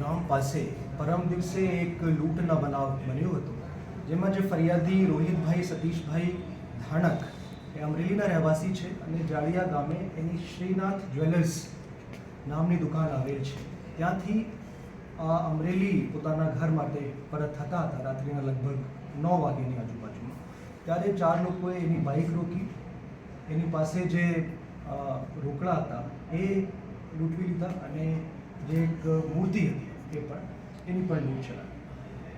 ગામ પાસે પરમ દિવસે એક લૂંટના બનાવ બન્યો હતો, જેમાં જે ફરિયાદી રોહિતભાઈ સતીશભાઈ ધાણક, એ અમરેલીના રહેવાસી છે અને જાળિયા ગામે એની શ્રીનાથ જ્વેલર્સ નામની દુકાન આવેલ છે. ત્યાંથી અમરેલી પોતાના ઘર માટે પરત થતા હતા, રાત્રિના લગભગ નવ વાગ્યાની આજુબાજુમાં. ત્યારે ચાર લોકોએ એની બાઇક રોકી, એની પાસે જે રોકડા હતા, એ લૂંટવી લીધા અને જે એક મૂર્તિ હતી એ પણ એની પણ લૂંટ ચલાવી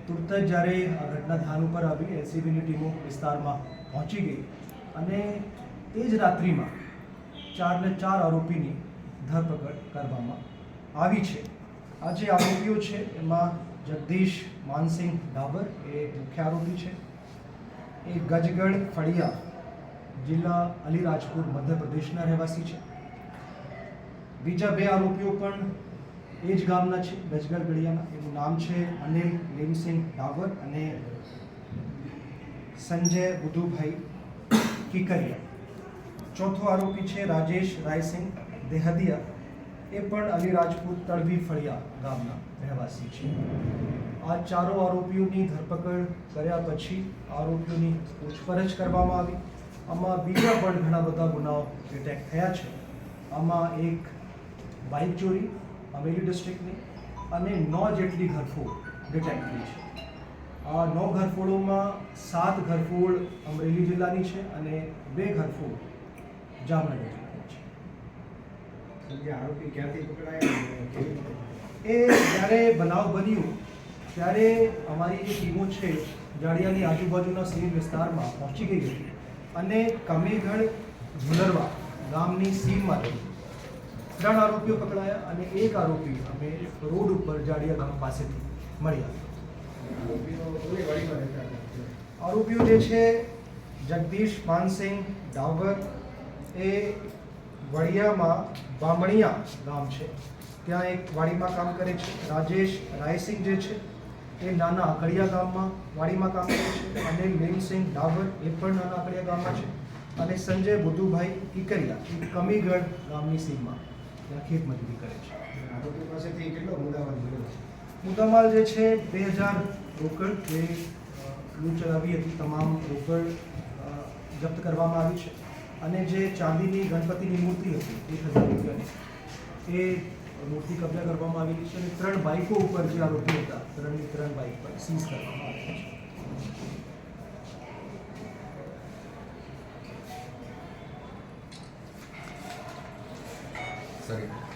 તુરત જ જ્યારે આ ઘટના ધ્યાન ઉપર આવી એસીબીની ટીમો વિસ્તારમાં પહોંચી ગઈ અને એ જ રાત્રિમાં ચારને ચાર આરોપીની ધરપકડ કરવામાં આવી છે. આ જે આરોપીઓ છે એમાં જગદીશ માનસિંહ ડાબર એ મુખ્ય આરોપી છે. એ ગજગઢ ફળિયા જિલ્લા અલીરાજપુર મધ્યપ્રદેશના રહેવાસી છે. બીજા બે આરોપીઓ પણ એ જ ગામના છે ગજગઢ ગળિયાના. એનું નામ છે અનિલ લીમસિંહ ડાવર અને સંજય બુધુભાઈ કિકરિયા. ચોથો આરોપી છે રાજેશ રાયસિંહ દેહદિયા. એ પણ અલીરાજપુર તળવી ફળિયા ગામના રહેવાસી છે. આ ચારો આરોપીઓની ધરપકડ કર્યા પછી આરોપીઓની પૂછપરછ કરવામાં આવી. આમાં બીજા પણ ઘણા બધા ગુનાઓ ડિટેક્ટ થયા છે. આમાં એક બાઇક ચોરી અમરેલી ડિસ્ટ્રિક્ટની અને નવ જેટલી ઘરફોડ ડિટેક્ટ થઈ છે. આ નौ ઘરફોડોમાં સાત ઘરફોડ અમરેલી જિલ્લાની છે અને બે ઘરફોડ જામનગર જિલ્લાની છે. આરોપી ક્યાંથી પકડાયા? એ જ્યારે બનાવ બન્યો ત્યારે અમારી જે ટીમો છે જાડિયાની આજુબાજુના સીમ વિસ્તારમાં પહોંચી ગઈ હતી અને કમીગઢ ભુલરવા ગામની સીમમાંથી ત્રણ આરોપીઓ પકડાયા અને એક આરોપી અમે રોડ ઉપર જાડિયા ગામ પાસેથી મળ્યા. આરોપીઓ જે છે, જગદીશ માનસિંહ ડાવર એ વડિયામાં બામણિયા ગામ છે. ત્યાં એક વાડીમાં કામ કરે છે. રાજેશ રાયસિંહ જે છે, એ નાના આકડિયા ગામમાં વાડીમાં કામ કરે છે અને લીમસિંહ ડાવર એ પણ નાના આકડિયા ગામમાં છે. અને સંજય બુધુભાઈ કિકરિયા એ કમીગઢ ગામની સીમમાં. ત્યાં ખેત મજૂરી કરે છે. આરોપી પાસેથી કેટલો મુદ્દામાલ મળ્યો છે? મુદ્દામાલ જે છે બે હજાર રોકડ જે લૂંટ ચલાવી હતી તમામ રોકડ જપ્ત કરવામાં આવી છે. અને જે ચાંદીની ગણપતિની મૂર્તિ હતી એક હજાર રૂપિયાની એ મૂર્તિ કબજા કરવામાં આવેલી છે. અને ત્રણ બાઇકો ઉપર જે આરોપી હતા ત્રણની ત્રણ બાઇક પર સીઝ કરવામાં આવેલી છે. historia.